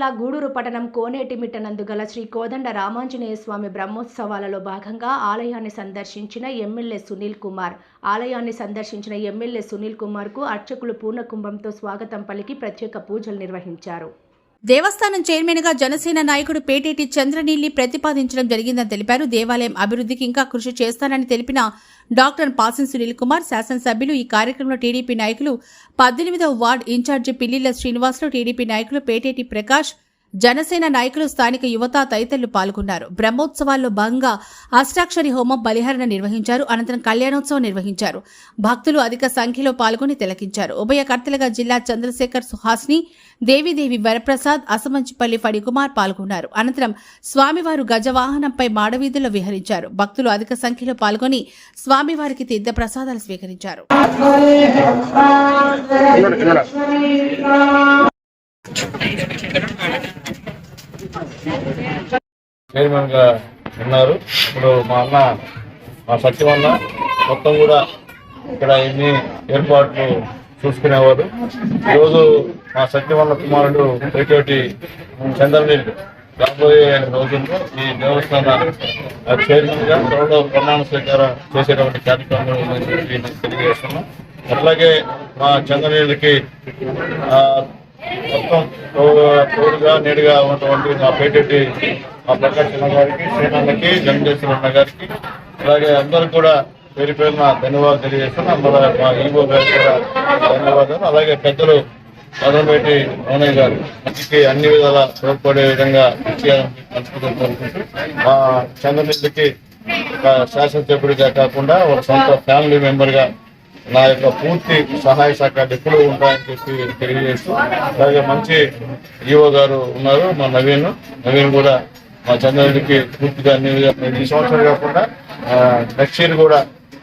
జిల్లా గూడూరు పట్టణం కోనేటిమిట్టనందు గల శ్రీ కోదండ రామాంజనేయ స్వామి బ్రహ్మోత్సవాలలో భాగంగా ఆలయాన్ని సందర్శించిన ఎమ్మెల్యే సునీల్ కుమార్. ఆలయాన్ని సందర్శించిన ఎమ్మెల్యే సునీల్ కుమార్కు అర్చకులు పూర్ణకుంభంతో స్వాగతం పలికి ప్రత్యేక పూజలు నిర్వహించారు. దేవస్థానం చైర్మన్గా జనసేన నాయకుడు పేటేటి చంద్రనీల్ని ప్రతిపాదించడం జరిగిందని తెలిపారు. దేవాలయం అభివృద్ధికి ఇంకా కృషి చేస్తానని తెలిపిన డాక్టర్ పాసిన్ సునీల్ కుమార్ శాసనసభ్యులు ఈ కార్యక్రమంలో టీడీపీ నాయకులు పద్దెనిమిదవ ward incharge Pillila Srinivasulu TDP నాయకులు పేటేటి ప్రకాష్ జనసేన నాయకులు స్థానిక యువత తదితరులు పాల్గొన్నారు. బ్రహ్మోత్సవాల్లో భాగంగా అష్టాక్షరి హోమం బలిహరణ నిర్వహించారు. అనంతరం కళ్యాణోత్సవం నిర్వహించారు. భక్తులు అధిక సంఖ్యలో పాల్గొని తిలకించారు. ఉభయకర్తలుగా జిల్లా చంద్రశేఖర్ సుహాస్ని దేవిదేవి వరప్రసాద్ అసమంచిపల్లి ఫణికుమార్ పాల్గొన్నారు. అనంతరం స్వామివారు గజవాహనంపై మాడవీధుల్లో విహరించారు. భక్తులు అధిక సంఖ్యలో పాల్గొని స్వామివారికి తీర్థ ప్రసాదాలు స్వీకరించారు చైర్మన్గా ఉన్నారు. ఇప్పుడు మా అన్న మా సత్యం అన్న మొత్తం కూడా ఇక్కడ ఎన్ని ఏర్పాట్లు చూసుకునేవారు. ఈరోజు మా సత్యవన్న కుమారుడు పేటోటి చంద్రనీల్ రాబోయే రోజుల్లో ఈ దేవస్థాన చైర్మన్గా త్వరలో ప్రమాణ స్వీకారం చేసేటువంటి కార్యక్రమం నేను తెలియజేస్తున్నాం. అట్లాగే మా చంద్రనీళ్ళకి మొత్తం తోడుగా నేడుగా ఉన్నటువంటి నా పేటెడ్డి మా ప్రకాష్ అన్న గారికి శ్రీనాన్నకి జగదేశ్వర అన్న గారికి అలాగే అందరూ కూడా పేరు పేరున ధన్యవాదాలు తెలియజేస్తున్నాం మన మా ఈవో గారికి కూడా ధన్యవాదాలు. అలాగే పెద్దలు మదనపేటి మౌనయ్య గారు ఇంటికి అన్ని విధాల తోడ్పడే విధంగా ఇచ్చేయాలని మా చంద్రమిల్లికి ఒక శాసనసభ్యుడిగా కాకుండా ఒక సొంత ఫ్యామిలీ మెంబర్గా నా యొక్క పూర్తి సహాయ సహకారాలు ఎప్పుడూ ఉంటాయని చెప్పి తెలియజేస్తూ అలాగే మంచి ఈవో గారు ఉన్నారు మా నవీన్. నవీన్ కూడా మా చంద్రుడికి పూర్తిగా ఈ సంవత్సరం కాకుండా నెక్స్ట్ ఇయర్ కూడా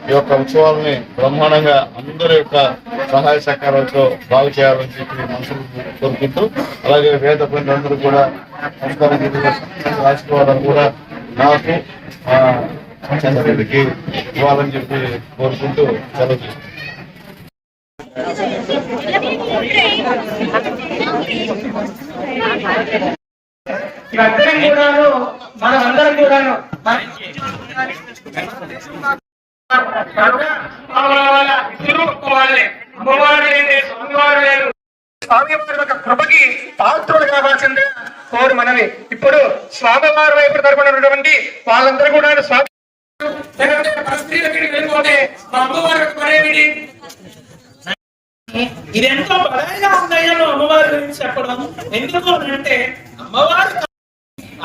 ఈ యొక్క ఉత్సవాలని బ్రహ్మాండంగా అందరి యొక్క సహాయ సహకారాలతో బాగు చేయాలని చెప్పి మనసులు కోరుకుంటూ అలాగే వేద పండితులందరూ కూడా నమస్కారం రాసుకోవాలని కూడా నాకు చంద్రుడికి ఇవ్వాలని చెప్పి కోరుకుంటూ సెలవు ఇవందరం కూడాను మనమందరం కూడాను. మన అమ్మవారు లేని స్వామివారు లేరు. స్వామివారి యొక్క కృపకి పాత్రుడు కావాల్సిందే కోరు మనవి. ఇప్పుడు స్వామివారి వైపు తరపున ఉన్నటువంటి వాళ్ళందరూ కూడా స్వామి లేకపోతే పరిస్థితి వెళ్ళిపోతే మా అమ్మవారి యొక్క ఇది ఎంతో బలంగా ఉన్నాయో అమ్మవారి గురించి చెప్పడం ఎందుకు అంటే అమ్మవారు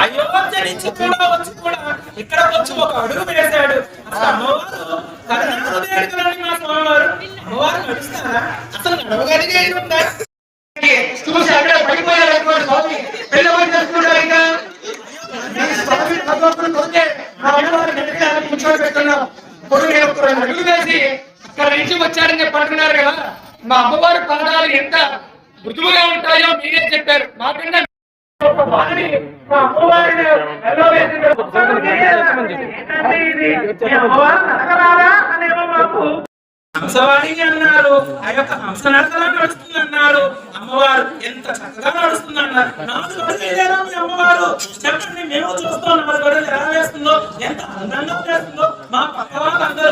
అయోధ్య నుంచి కూడా వచ్చి కూడా ఇక్కడ వచ్చి ఒక అడుగు వేశాడు. అసలు అమ్మవారు కరుణాహృదయుడు మా స్వామివారు? అమ్మవారు నడుస్తారా? అసలు నడవగలిగే ఉందా? చూసి అక్కడ పడిపోయారు స్వామి. పిల్లవాడు చేసుకుంటారు ఇంకా? స్వామి భగవంతుడు మా అమ్మవారు వేసి అక్కడ నుంచి వచ్చారని చెప్పి అంటున్నారు కదా. మా అమ్మవారి పాదాలు ఎంత మృదువుగా ఉంటాయో మీరే చెప్పారు. మాకన్నా హంసవాణి అన్నారు. ఆ యొక్క హంస నడకలా నడుస్తుంది అన్నారు. అమ్మవారు ఎంత చక్కగా నడుస్తుంది అన్నారు. అమ్మవారు? చెప్పండి మేము చూస్తాం. ఎలా వేస్తుందో ఎంత అందంగా వేస్తుందో మా పక్క వాళ్ళందరూ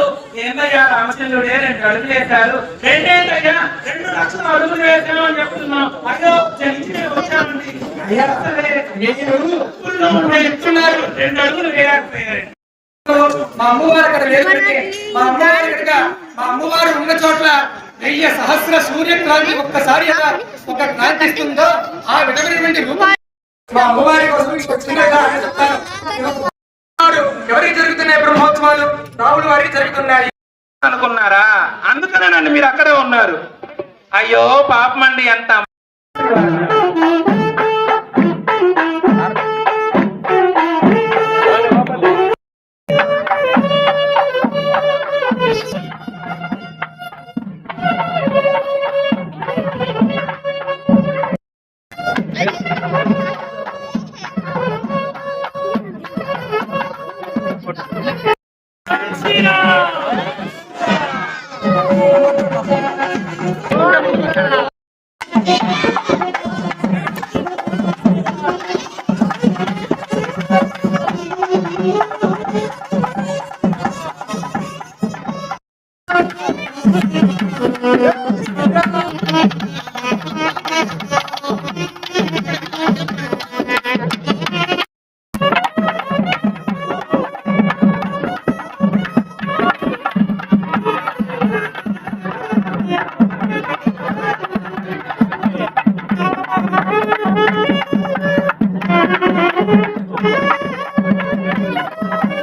ఏందయ్యా రామచంద్రుడే రెండు అడుగు వేశారు. రెండేంటయ్యా రెండు లక్షల అడుగులు వేశాను అని చెప్తున్నాం. అయ్యో జనించి వచ్చామండి. అయ్యా అసలే చెప్తున్నారు రెండు అడుగులు వేయకపోయారు. మా అమ్మవారు అక్కడ లేదంటే మా అమ్మవారు ఇక్కడ మా అమ్మవారు ఉన్న చోట్ల వెయ్యి సహస్ర సూర్యక్రాంతి ఒక్కసారి ఎలా ఒక క్రాంతి ఇస్తుందో ఆ విధమైనటువంటి రూపం మా అమ్మవారి కోసం ఇక్కడ చెప్తాను. ఎవరికి జరుగుతున్నాయి బ్రహ్మోత్సవాలు? రాముడు వారికి జరుగుతున్నాయి. అనుకున్నారా? అందుకనేనండి మీరు అక్కడే ఉన్నారు. అయ్యో పాపమండి ఎంత আমাদের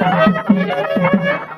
शक्ति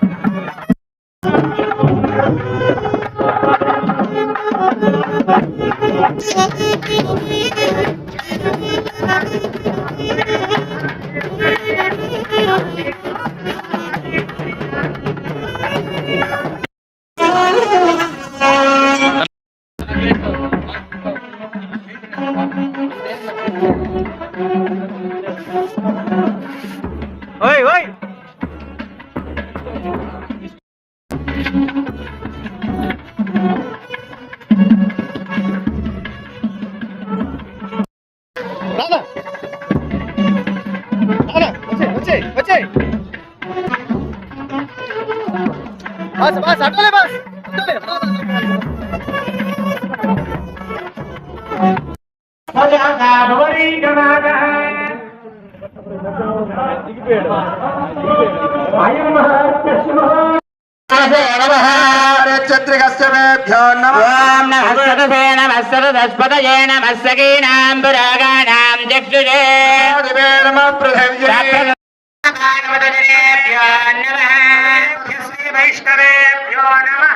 ఓం నమస్సరసే నమస్సరదస్పతయే నమస్సగీనాంబురాగాణాం చక్షుషే దివే నమః పృథివ్యే నమః వైష్ణవేభ్యో నమః.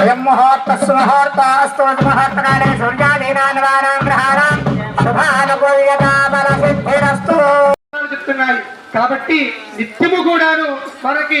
అయం ముహూర్తకాలే గ్రహాణాం బల సిద్ధిరస్తు. చెప్తున్నాయి కాబట్టి నిత్యము కూడాను మనకి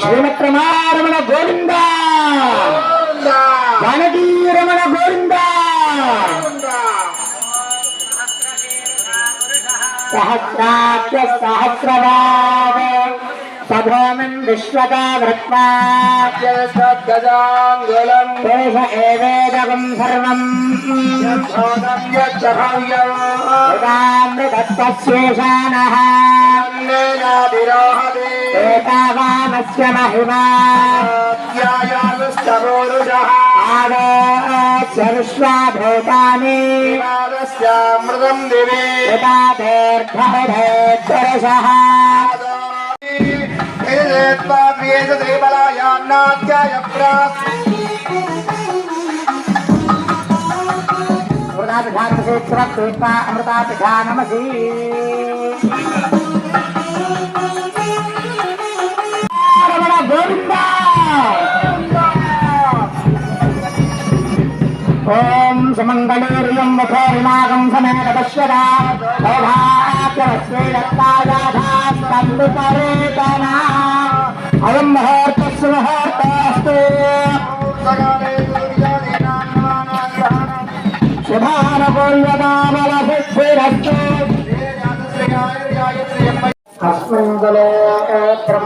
శ్రీమత్రమారమణ గోవింద. గణగీరమణ గోవింద. సహస్రాక్ష సహస్రవాద సభోమిం విశ్వదా వృత్వా గజాంగులం దేశ ఏవేదకం సర్వం యదామృతత్వశేషానః. ఏతావానస్య మహిమా. ఆదోస్య విశ్వాభూతాని. మృతం దివే. యదా దీర్ఘహృదయశః శ్రీబలాయాన్నాధ్యాయ ప్రాస్ అమృతాభిధానమసీత్వా అమృతాభిధానమసీ రమణ గోవింద ఓం సుమంగళీర్యం ముఖోరినాగం సమేత పశ్యదా సౌభాగ్యవశ్రేదత్తాయాధాస్కందుపరేతనా అయం ముహూర్తస్సు ముహూర్తస్తు శుభానుకూల్యదామలసిద్ధిరస్తు अस्मिन् कुले ब्रह्मवर्चस्वधाने राजोः शिविराजोः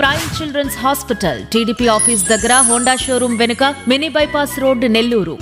Prime children's hospital TDP office దగ్గర హోండా షోరూం వెనుక మినీ బైపాస్ రోడ్ నెల్లూరు.